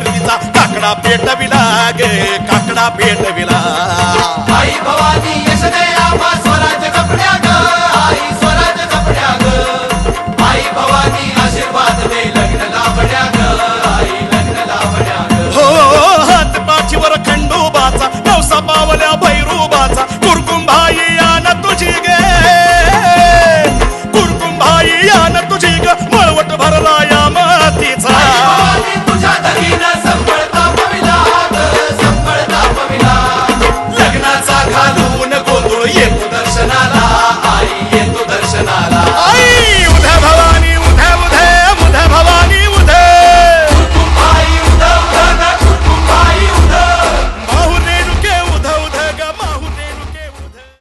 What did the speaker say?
कीर्तीचा काकडा पेटविला गे काकडा पेटविला Sonata.